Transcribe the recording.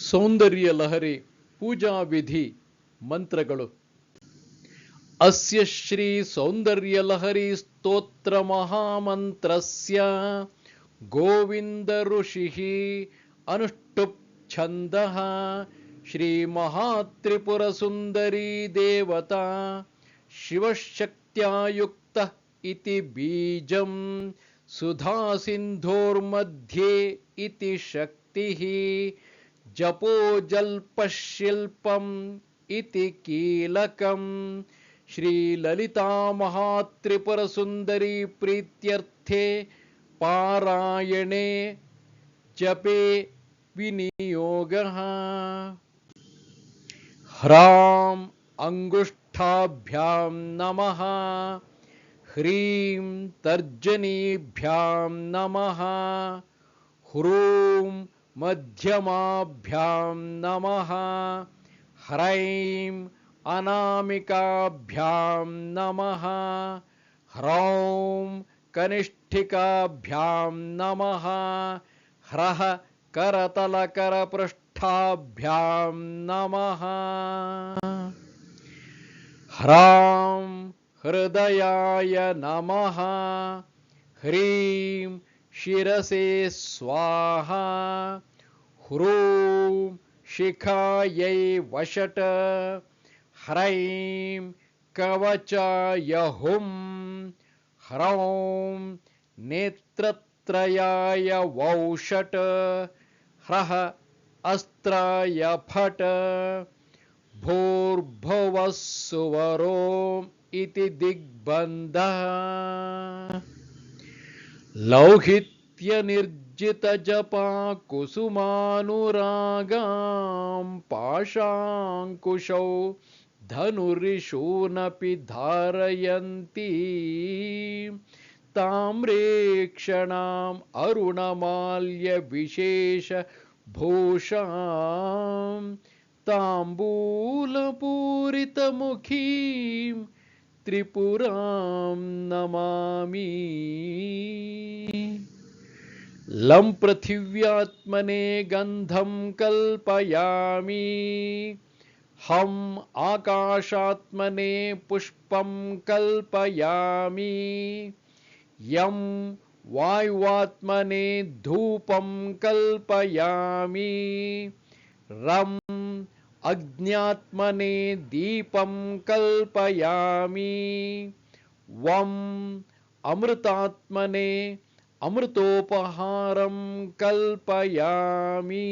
ಸೌಂದರ್ಯ ಲಹರಿ ಪೂಜಾ ವಿಧಿ ಮಂತ್ರಗಳು. ಅಸ್ಯ ಶ್ರೀ ಸೌಂದರ್ಯ ಲಹರಿ ಸ್ತೋತ್ರ ಮಹಾಮಂತ್ರಸ್ಯ. ಗೋವಿಂದ ಋಷಿ ಅನುಷ್ಟುಪ್ ಛಂದ ಶ್ರೀ ಮಹಾತ್ರಿಪುರ ಸುಂದರಿ ದೇವತಾ. ಶಿವಶಕ್ತ್ಯಾಯುಕ್ತ ಇತಿ ಬೀಜಂ. ಸುಧಾ ಸಿಂಧೋರ್ಮಧ್ಯೆ ಇತಿ ಶಕ್ತಿ. जपो जल्पशिल्पम् इति कीलकम्। श्रीललितामहात्रिपुरसुन्दरी प्रीत्यर्थे पारायणे जपे विनियोगः। ह्राम् अङ्गुष्ठाभ्यां नमः। ह्रीं तर्जनीभ्यां नमः। ह्रूं मध्यमाभ्यां नमः। ह्रैं अनामिकाभ्यां नमः। ह्रौं कनिष्ठिकाभ्यां नमः। ह्रः करतलकरपृष्ठाभ्यां नमः। ह्रां हृदयाय नमः। ह्रीं शिरसे स्वाहा। ह्रूं शिखायै वषट ह्रैं कवचाय हुं ह्रौं नेत्रत्रयाय वौषट, ह्रः अस्त्राय फट भूर्भुवः सुवरोम् इति दिग्बन्धः। लौहित्यनिर्जितजपा कुसुमानुरागां पाशाङ्कुशौ धनुरिषूनपि धारयन्ती। ताम्रेक्षणाम् अरुणमाल्यविशेषभूषां ताम्बूलपूरितमुखीं त्रिपुरां नमामि। लं पृथिव्यात्मने गंधम कल्पयामि। हम आकाशात्मने पुष्पं कल्पयामि। यं वायुवात्मने धूपं कल्पयामि। रम् अज्ञात्मने दीपं कल्पयामि। वम् अमृतात्मने அமிர்தோபஹாரம் கல்பயாமி.